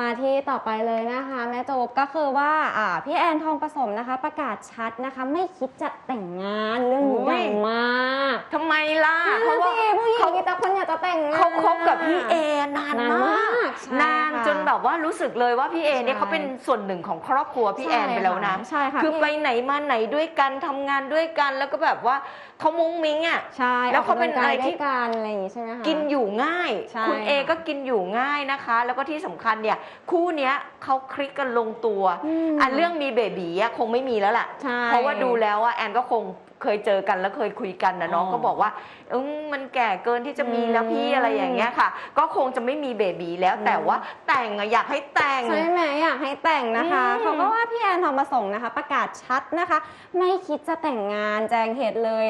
มาที่ต่อไปเลยนะคะแม่โจบก็คือว่าอ่าพี่แอนทองผสมนะคะ ประกาศชัดนะคะ ไม่คิดจะแต่งงานเรื่องนี้อุ๊ยดังมากทำไมล่ะ เพเพราะราะว่าว่าผู้หญิงเขา มีแต่คนอยากจะแต่งงาน เขาคบกับพี่เอนานนานมามากกใช่ นานค่ะจน แบบว่ารู้สึกเลยว่าพี่เอเนี่ยใช่เขาเป็นส่วนหนึ่งของครอบครัวพี่แอนไปแล้วนะใช่ค่ะคือพี่ไปไหนมาไหนด้วยกันทำงานด้วยกัน แล้วก็แบบว่าเขามุ้งมิ้งอะใช่แล้วเขาเป็นกกำลังกยอะไรที่ด้วยกันอะไรอย่างงี้ใช่ไหมคะกินอยู่ง่ายใช่คุณเอค่ะก็กินอยู่ง่ายนะคะ แล้วก็ที่สำคัญเนี่ยคู่เนี้ยเขาคลิกกันลงตัวอืมอันเรื่องมีเบบีอะคงไม่มีแล้วล่ะใช่เพราะว่าดูแล้วอะแอนก็คงเคยเจอกันแล้วเคยคุยกันนะน้องอ๋อก็บอกว่าอืมมันแก่เกินที่จะมีแล้วพี่อืมอะไรอย่างเงี้ยค่ะ ก็คงจะไม่มีเบบีแล้วอืมแต่ว่าแต่งอะอยากให้แต่ง ใช่ไหมอยากให้แต่งนะคะอืม เขาก็ว่าพี่แอนทองประสงค์นะคะ ประกาศชัดนะคะ ไม่คิดจะแต่งงานแจ้งเหตุเลย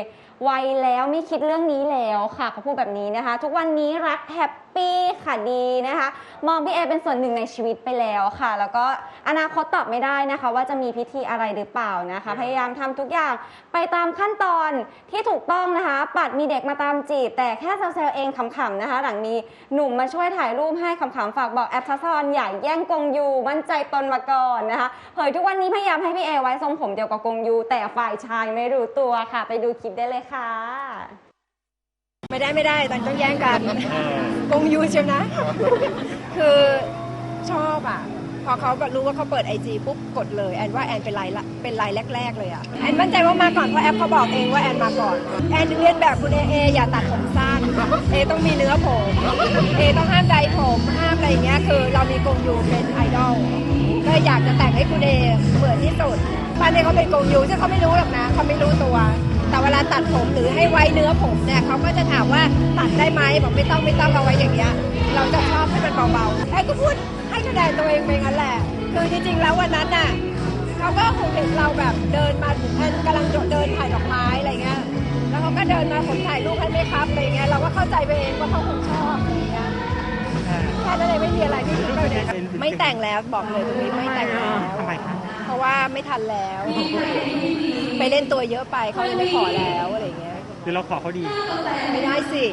วัยแล้วไม่คิดเรื่องนี้แล้วค่ะเขาพูดแบบนี้นะคะ ทุกวันนี้รักแฮปปี้ค่ะดีนะคะ มองพี่เอเป็นส่วนหนึ่งในชีวิตไปแล้วค่ะ แล้วก็อนาคตตอบไม่ได้นะคะ ว่าจะมีพิธีอะไรหรือเปล่านะคะ พยายามทำทุกอย่างไปตามขั้นตอนที่ถูกต้องนะคะ ปัดมีเด็กมาตามจีบแต่แค่เซลเองขำๆนะคะ หลังมีหนุ่มมาช่วยถ่ายรูปให้ขำๆฝากบอกแอปทัศนอย่าแย่งกงยูมั่นใจตนมาก่อนนะคะเผยทุกวันนี้พยายามให้พี่เอไว้ทรงผมเดียวกับกงยูแต่ฝ่ายชายไม่รู้ตัวค่ะ ไปดูคลิปได้เลยค่ะไม่ได้ไม่ได้ตอนต้องแย่งกันกงยูเชียวนะ คือชอบอะ พอเขาแบบรู้ว่าเขาเปิดไอจีปุ๊บกดเลยแอนว่าแอนเป็นไลน์ละเป็นไลน์แรก ๆ เลยอะแอนมั่นใจว่ามาก่อนเพราะแอปเขาบอกเองว่าแอนมาก่อนแอนเรียนแบบคุณเอเออย่าตัดผมสั้นเอต้องมีเนื้อผมเอต้องห้ามใดผมห้ามอะไรอย่างเงี้ยคือ เรามีกงยูเป็นไอดอลก็อยากจะแต่งให้คุณเอเหมือนที่สุดบ้านเอเขาเป็นกงยูซึ่งเขาไม่รู้หรอกนะเขาไม่รู้ตัว แต่เวลาตัดผมหรือให้ไว้เนื้อผมเนี่ยเขาก็จะถามว่าตัดได้ไหมบอกไม่ต้องไม่ต้องเอาไว้อย่างเงี้ยเราจะชอบให้มันเบาๆไอ้ก็พูดให้คะแนนตัวเองไปงั้นแหละคือจริงๆแล้ววันนั้นน่ะเขาก็คงเห็นเราแบบเดินมาแอนกำลังเดินถ่ายดอกไม้อะไรเงี้ยแล้วเขาก็เดินมาผมถ่ายรูปให้ไหมครับอะไรเงี้ยเราก็เข้าใจไปเองว่าเขาคงชอบอะไรเงี้ยแค่นั้นเองไม่มีอะไรที่คิดไปเนี่ยไม่แต่งแล้วบอกเลยตรงนี้ไม่แต่งแล้วทำไมคะ ราะว่าไม่ทันแล้ว ไปเล่นตัวเยอะไปเขาเลยไม่ขอแล้วอะไรเงี้ยคือเราขอเขาดี ไม่ได้สิ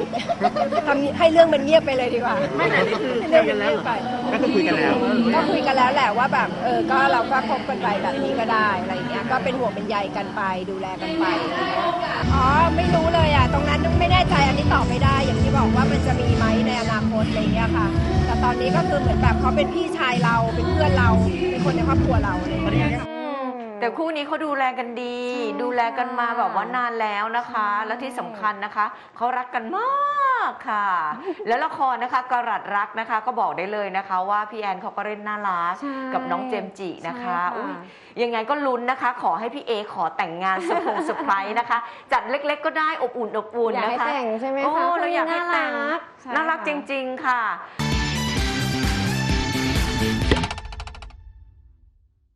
ทำให้เรื่องมันเงียบไปเลยดีกว่าไม่แต่นี่คือให้เรื่องมันเงียบไปก็คือคุยกันแล้ว ก็คุยกันแล้วแหละว่าแบบเออก็เราก็คบกันไปแบบนี้ก็ได้อะไรเงี้ยก็เป็นห่วงเป็นใยกันไปดูแลกันไปอะไรเงี้ยอ๋อไม่รู้เลยอะตรงนั้นไม่แน่ใจอันนี้ตอบไม่ได้ อย่างที่บอกว่ามันจะมีไหมในอนาคตอะไรเงี้ยค่ะ แต่ตอนนี้ก็คือเหมือนแบบเขาเป็นพี่ชายเราเป็นเพื่อนเราเป็น คนในครอบครัวเราอะไรเงี้ยอืมแต่คู่นี้เขาดูแลกันดี ดูแลกันมาแบบว่านานแล้วนะคะ และที่สำคัญนะคะเขารักกันมากค่ะ แล้วละครนะคะกรัดรักนะคะ ก็บอกได้เลยนะคะ ว่าพี่แอนเขาก็เล่นน่ารักใช่กับน้องเจมส์จินะคะใช่ค่ะ อุ๊ยยังไงก็ลุ้นนะคะ ขอให้พี่เอขอแต่งงานเซอร์พงเซอร์ไพรส์นะคะ จัดเล็กๆก็ได้อบอุ่นอบอุ่นอยากนะให้คะ แต่งใช่ไหมโอ้คะเราอยากให้แต่ง น่ารักใช่น่ารักค่ะจริง ๆ ค่ะ